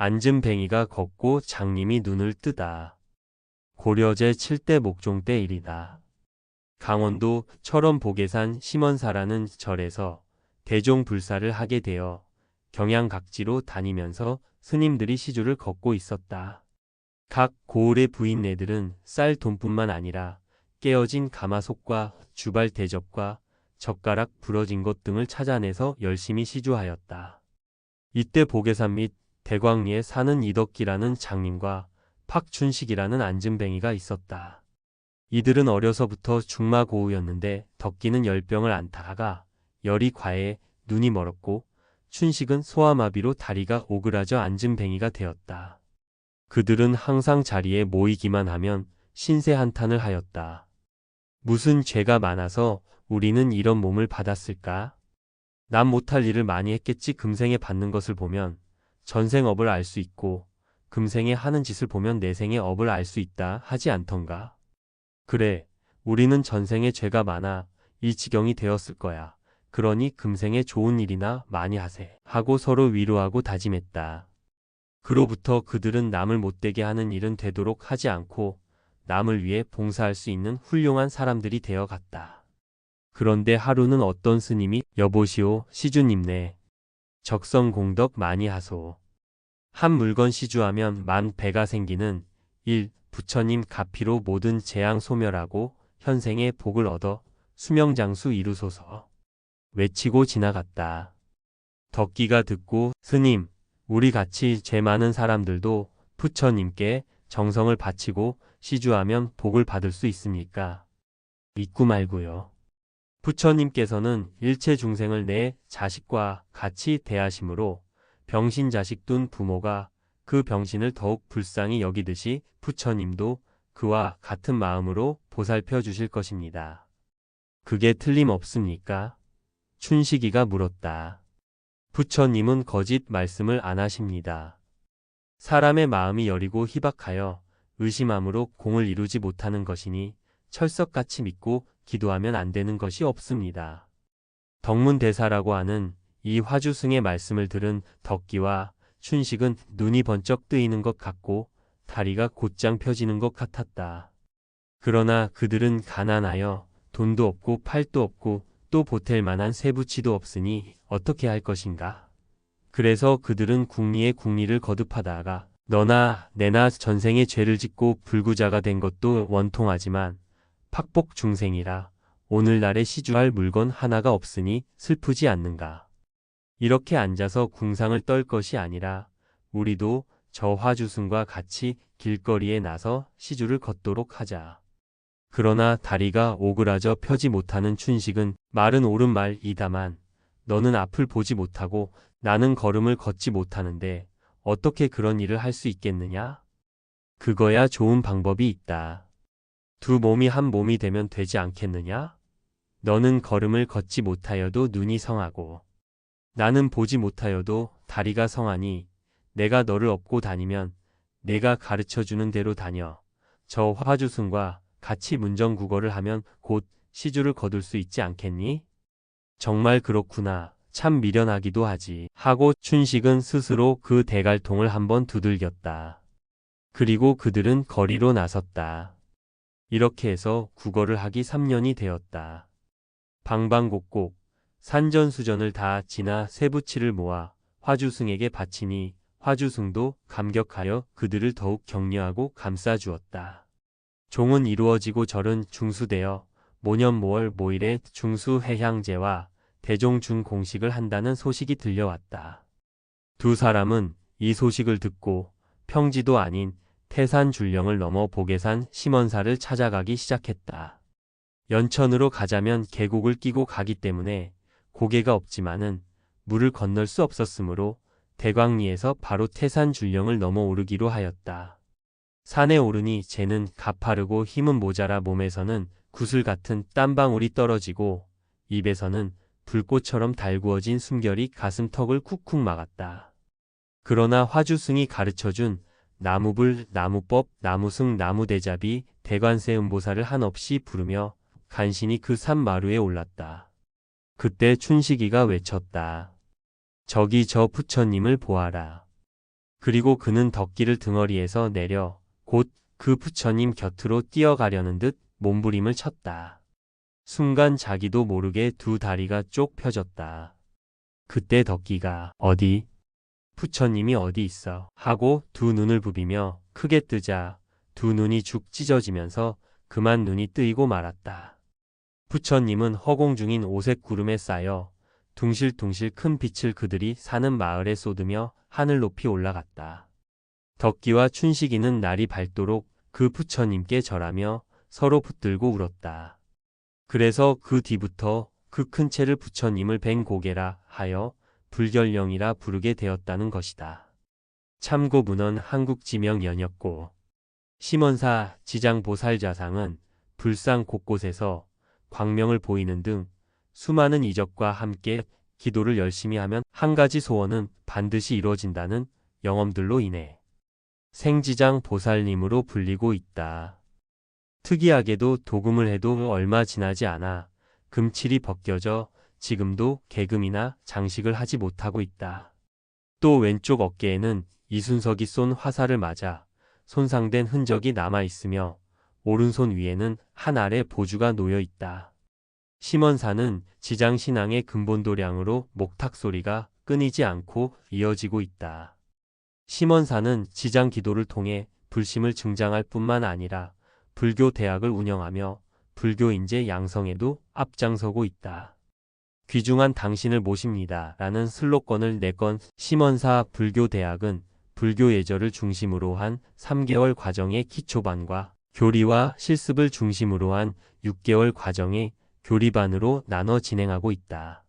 앉은 뱅이가 걷고 장님이 눈을 뜨다. 고려제 7대 목종 때 일이다. 강원도 철원 보계산 심원사라는 절에서 대종 불사를 하게 되어 경양 각지로 다니면서 스님들이 시주를 걷고 있었다. 각 고을의 부인네들은 쌀 돈뿐만 아니라 깨어진 가마솥과 주발 대접과 젓가락 부러진 것 등을 찾아내서 열심히 시주하였다. 이때 보계산 및 대광리에 사는 이덕기라는 장님과 팍춘식이라는 앉은뱅이가 있었다. 이들은 어려서부터 중마고우였는데 덕기는 열병을 앓다가 열이 과해 눈이 멀었고 춘식은 소아마비로 다리가 오그라져 앉은뱅이가 되었다. 그들은 항상 자리에 모이기만 하면 신세 한탄을 하였다. 무슨 죄가 많아서 우리는 이런 몸을 받았을까? 남 못할 일을 많이 했겠지 금생에 받는 것을 보면 전생 업을 알 수 있고 금생에 하는 짓을 보면 내생의 업을 알 수 있다 하지 않던가. 그래, 우리는 전생에 죄가 많아 이 지경이 되었을 거야. 그러니 금생에 좋은 일이나 많이 하세. 하고 서로 위로하고 다짐했다. 그로부터 그들은 남을 못되게 하는 일은 되도록 하지 않고 남을 위해 봉사할 수 있는 훌륭한 사람들이 되어 갔다. 그런데 하루는 어떤 스님이 여보시오 시주님네 적성 공덕 많이 하소. 한 물건 시주하면 만 배가 생기는 1. 부처님 가피로 모든 재앙 소멸하고 현생의 복을 얻어 수명장수 이루소서. 외치고 지나갔다. 덕기가 듣고 스님, 우리 같이 죄 많은 사람들도 부처님께 정성을 바치고 시주하면 복을 받을 수 있습니까? 믿고 말고요. 부처님께서는 일체 중생을 내 자식과 같이 대하심으로 병신 자식 둔 부모가 그 병신을 더욱 불쌍히 여기듯이 부처님도 그와 같은 마음으로 보살펴 주실 것입니다. 그게 틀림없습니까? 춘식이가 물었다. 부처님은 거짓 말씀을 안 하십니다. 사람의 마음이 여리고 희박하여 의심함으로 공을 이루지 못하는 것이니 철석같이 믿고 기도하면 안 되는 것이 없습니다. 덕문대사라고 하는 이 화주승의 말씀을 들은 덕기와 춘식은 눈이 번쩍 뜨이는 것 같고 다리가 곧장 펴지는 것 같았다. 그러나 그들은 가난하여 돈도 없고 팔도 없고 또 보탤 만한 세부치도 없으니 어떻게 할 것인가. 그래서 그들은 국리의 국리를 거듭하다가 너나 내나 전생에 죄를 짓고 불구자가 된 것도 원통하지만 팍복 중생이라 오늘날에 시주할 물건 하나가 없으니 슬프지 않는가. 이렇게 앉아서 궁상을 떨 것이 아니라 우리도 저 화주승과 같이 길거리에 나서 시주를 걷도록 하자. 그러나 다리가 오그라져 펴지 못하는 춘식은 말은 옳은 말이다만 너는 앞을 보지 못하고 나는 걸음을 걷지 못하는데 어떻게 그런 일을 할 수 있겠느냐? 그거야 좋은 방법이 있다. 두 몸이 한 몸이 되면 되지 않겠느냐? 너는 걸음을 걷지 못하여도 눈이 성하고 나는 보지 못하여도 다리가 성하니 내가 너를 업고 다니면 내가 가르쳐 주는 대로 다녀. 저 화주승과 같이 문정국어를 하면 곧 시주를 거둘 수 있지 않겠니? 정말 그렇구나. 참 미련하기도 하지. 하고 춘식은 스스로 그 대갈통을 한번 두들겼다. 그리고 그들은 거리로 나섰다. 이렇게 해서 국어를 하기 3년이 되었다. 방방곡곡 산전수전을 다 지나 세부치를 모아 화주승에게 바치니 화주승도 감격하여 그들을 더욱 격려하고 감싸주었다. 종은 이루어지고 절은 중수되어 모년모월 모일에 중수해향제와 대종중 공식을 한다는 소식이 들려왔다. 두 사람은 이 소식을 듣고 평지도 아닌 태산 줄령을 넘어 보계산 심원사를 찾아가기 시작했다. 연천으로 가자면 계곡을 끼고 가기 때문에 고개가 없지만은 물을 건널 수 없었으므로 대광리에서 바로 태산 줄령을 넘어 오르기로 하였다. 산에 오르니 쟤는 가파르고 힘은 모자라 몸에서는 구슬 같은 땀방울이 떨어지고 입에서는 불꽃처럼 달구어진 숨결이 가슴턱을 쿡쿡 막았다. 그러나 화주승이 가르쳐준 나무불, 나무법, 나무승, 나무대잡이 대관세 음보사를 한없이 부르며 간신히 그 산 마루에 올랐다. 그때 춘식이가 외쳤다. 저기 저 부처님을 보아라. 그리고 그는 덕기를 등어리에서 내려 곧 그 부처님 곁으로 뛰어가려는 듯 몸부림을 쳤다. 순간 자기도 모르게 두 다리가 쪽 펴졌다. 그때 덕기가 어디? 부처님이 어디 있어? 하고 두 눈을 부비며 크게 뜨자 두 눈이 죽 찢어지면서 그만 눈이 뜨이고 말았다. 부처님은 허공 중인 오색 구름에 쌓여 둥실둥실 큰 빛을 그들이 사는 마을에 쏟으며 하늘 높이 올라갔다. 덕기와 춘식이는 날이 밝도록 그 부처님께 절하며 서로 붙들고 울었다. 그래서 그 뒤부터 그 큰 채를 부처님을 뱅 고개라 하여 불결령이라 부르게 되었다는 것이다. 참고 문헌 한국지명연였고 심원사 지장보살자상은 불상 곳곳에서 광명을 보이는 등 수많은 이적과 함께 기도를 열심히 하면 한 가지 소원은 반드시 이루어진다는 영험들로 인해 생지장 보살님으로 불리고 있다. 특이하게도 도금을 해도 얼마 지나지 않아 금칠이 벗겨져 지금도 개금이나 장식을 하지 못하고 있다. 또 왼쪽 어깨에는 이순석이 쏜 화살을 맞아 손상된 흔적이 남아 있으며 오른손 위에는 한 알의 보주가 놓여 있다. 심원사는 지장신앙의 근본도량으로 목탁 소리가 끊이지 않고 이어지고 있다. 심원사는 지장 기도를 통해 불심을 증장할 뿐만 아니라 불교 대학을 운영하며 불교 인재 양성에도 앞장서고 있다. 귀중한 당신을 모십니다. 라는 슬로건을 내건 심원사 불교대학은 불교 예절을 중심으로 한 3개월 과정의 기초반과 교리와 실습을 중심으로 한 6개월 과정의 교리반으로 나눠 진행하고 있다.